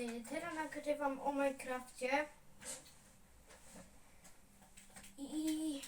Y, teraz nagrywam o Minecrafcie. I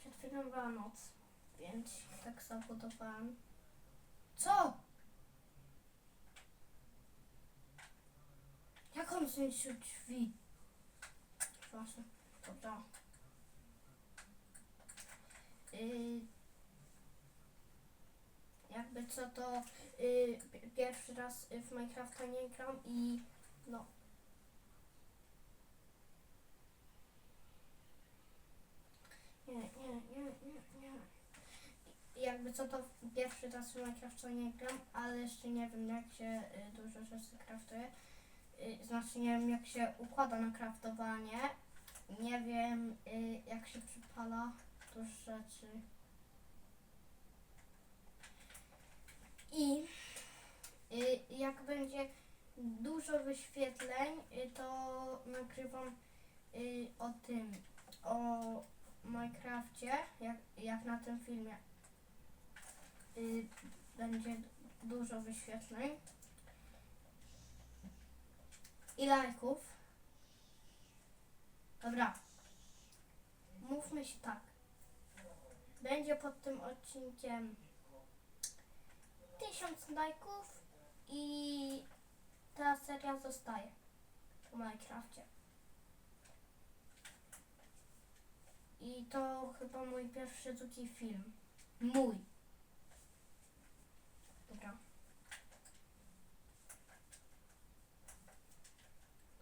przed chwilą była noc, więc tak zabudowałem. Co? Jak on zniszczył drzwi? Proszę, dobra. Y, jakby co to y, pi- pierwszy raz y, w Minecrafta nie gram i no. Nie, nie, nie, nie, nie. Jakby co to pierwszy raz w Minecrafta nie gram, ale jeszcze nie wiem jak się y, dużo rzeczy kraftuje. Y, znaczy nie wiem jak się układa na kraftowanie. Nie wiem jak się przypala dużo rzeczy. I y, jak będzie dużo wyświetleń, y, to nagrywam y, o tym, o Minecrafcie, jak, jak na tym filmie. Y, będzie dużo wyświetleń i lajków. Dobra. Mówmy się tak. Będzie pod tym odcinkiem tysiąc lajków i ta seria zostaje po Minecrafcie. I to chyba mój pierwszy drugi film. Mój. Dobra.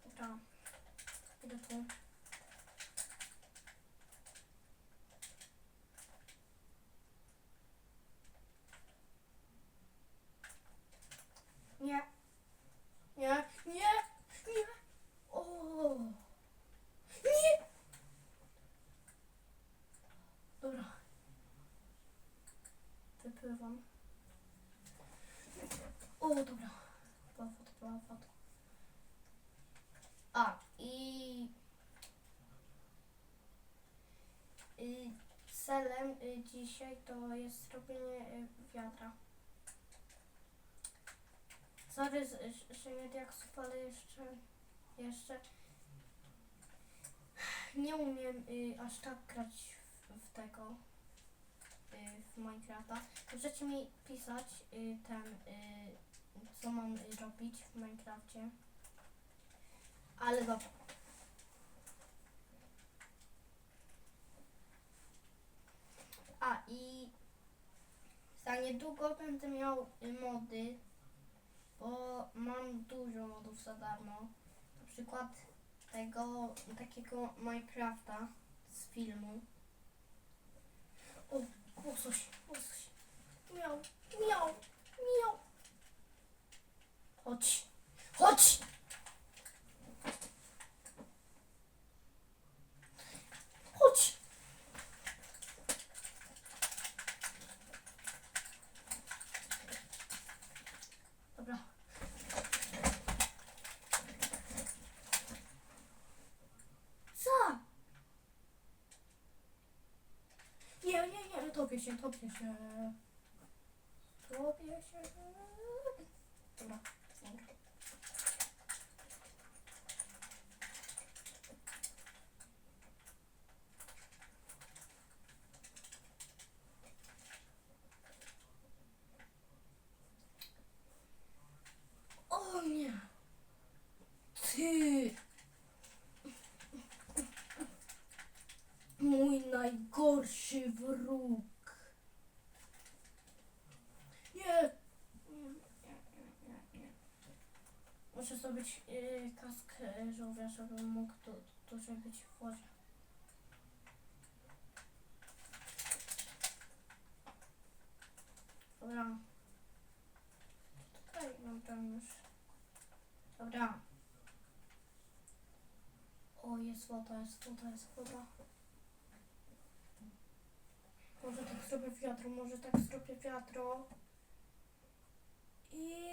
Dobra. Idę tu. Nie. Nie. Nie. Nie. O. Nie. Dobra. Wypływam. O, dobra. Była foto, była foto. A, i... y, celem y, dzisiaj to jest zrobienie y, wiadra. Sorry, że- nie diaksów, ale jeszcze, jeszcze nie umiem y, aż tak grać w, w tego, y, w Minecrafta. Możecie mi pisać y, ten, y, co mam y, robić w Minecrafcie. Ale dobra. A i za niedługo będę miał mody, bo mam dużo modów za darmo. Na przykład tego takiego Minecrafta z filmu. O, łosoś, łosoś. Miał, miał, miał. Chodź! Chodź! Dobra. Co? Nie, nie, nie, topię się, topię się. Topię się. Dobra. O nie! Ty! Mój najgorszy wróg. Nie! Nie, nie, nie, nie. Muszę zrobić yy, kask yy, żebym mógł tu, dłużej być w wodzie. Dobra. Tutaj mam tam już. Dobra. O, jest woda, jest woda, jest woda. Może tak zrobię wiadro, może tak zrobię wiadro. I...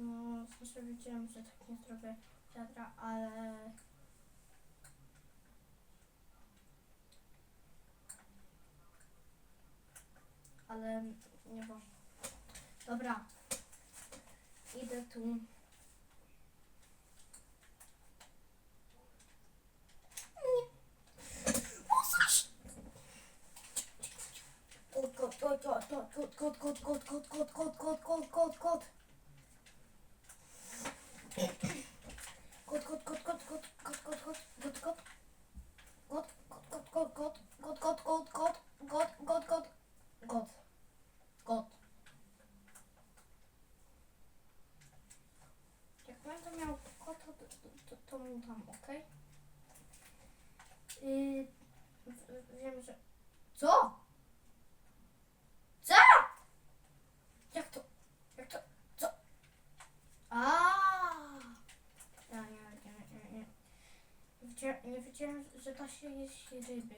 No, zawsze wiedziałem, że tak nie zrobię wiadra, ale... Ale nie ważne. Dobra. Idę tu. Że da się jeść ryby.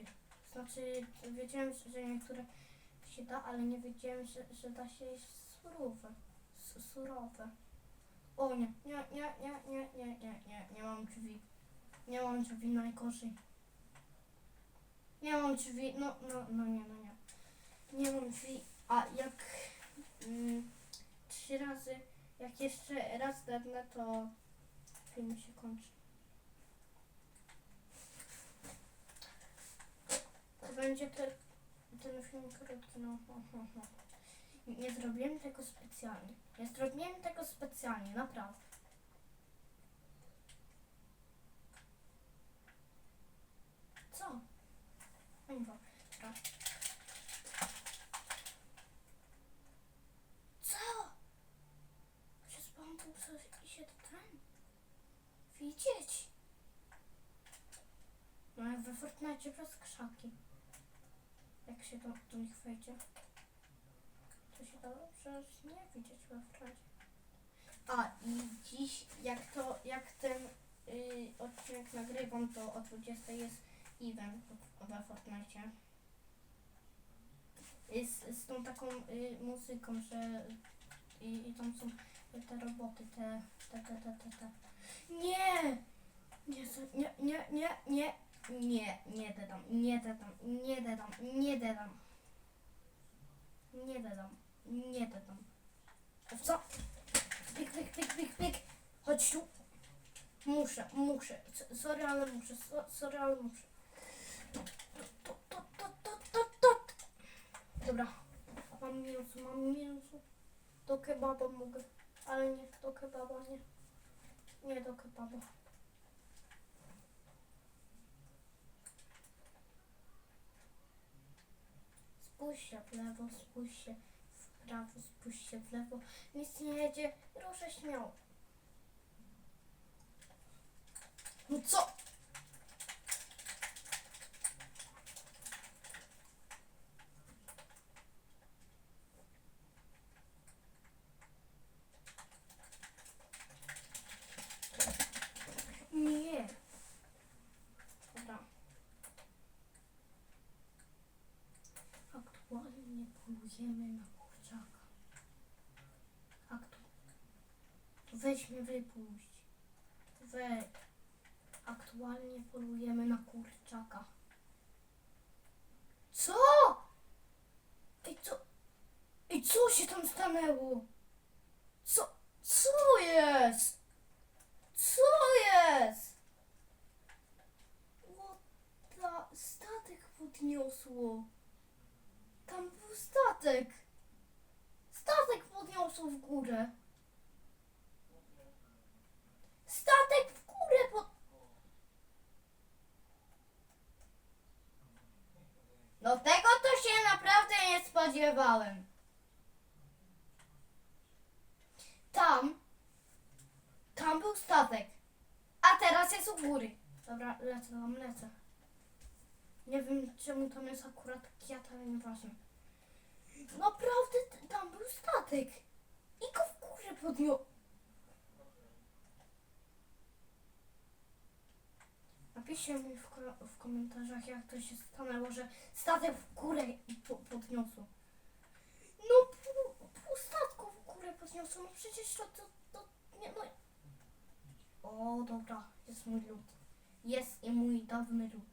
Znaczy, wiedziałem, że niektóre się da, ale nie wiedziałem, że, że da się jeść surowe. S- Surowe. O nie, nie, nie, nie, nie, nie, nie, nie, nie mam drzwi. Nie mam drzwi najgorzej. Nie mam drzwi, no, no, no nie, no nie. Nie mam drzwi, a jak mm, trzy razy, jak jeszcze raz dadnę, to film się kończy. To będzie te, ten film krótki, no. Ho, ho, ho. Nie zrobiłem tego specjalnie. Nie zrobiłem tego specjalnie, naprawdę. Co? No dobra. Co? Przez bambus się ten widzieć. No jak we Fortnite przez krzaki. Jak się do, do nich wejdzie. To się przecież nie widzieć we Fortnite. A i dziś jak to, jak ten y, odcinek nagrywam, to o 20 jest event we Fortnite. Z, z tą taką y, muzyką, że i, i tam są te roboty, te, te, te, te, te, te. Nie! Nie, nie, nie, nie, nie, nie, nie dodam, nie dodam, nie dodam, nie dodam. Nie dodam, nie dodam. Co? Pik, pik, pik, pik, pik. Chodź tu. Muszę, muszę. Sorry, ale muszę. So, sorry, ale muszę. To, to, to, to, to, to. Dobra. Mam mięso, mam mięso. Do kebaba mogę. Ale nie, do kebaba nie. Nie do kebaba. Spójrz się w lewo, spójrz się w prawo, spójrz się w lewo. Nic nie jedzie, ruszę śmiało. No co? Nie. Dobra. Polujemy na kurczaka. Aktu... Weź mnie wypuść. Weź. Aktualnie polujemy na kurczaka. Co? Ej, co? Ej, co się tam stanęło? Co? Co jest? Co jest? What the... Statek podniosło. Tam był statek. Statek podniosło w górę. Statek w górę pod... No tego to się naprawdę nie spodziewałem. Tam, tam był statek, a teraz jest u góry. Dobra, lecę tam, lecę. Nie wiem czemu tam jest akurat kiat, ale nieważne. Naprawdę tam był statek i go w górę podniósł. Napiszcie mi w, w komentarzach, jak to się stanęło, że statek w górę i po- podniosło. No, pół, pół statku w górę podniosło, no przecież to, to, to nie, no. O, dobra, jest mój lód. Jest i mój dawny lód.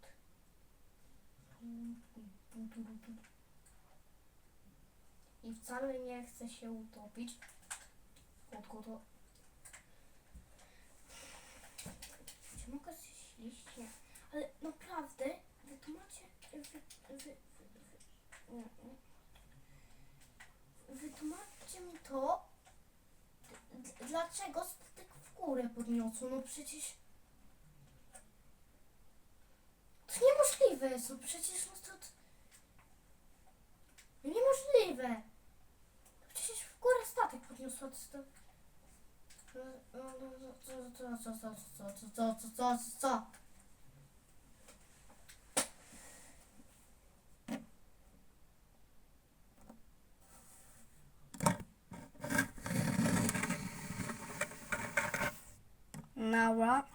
i wcale nie chce się utopić. Kotku to... Czy mogę zjeść liście? Ale naprawdę, wy tu macie... Wy, wy, wy, wy. Wytłumaczcie mi to, dlaczego statek w górę podniosło? No przecież... To niemożliwe jest, no przecież no to... to niemożliwe! No Przecież w górę statek podniosło, to... to Now what?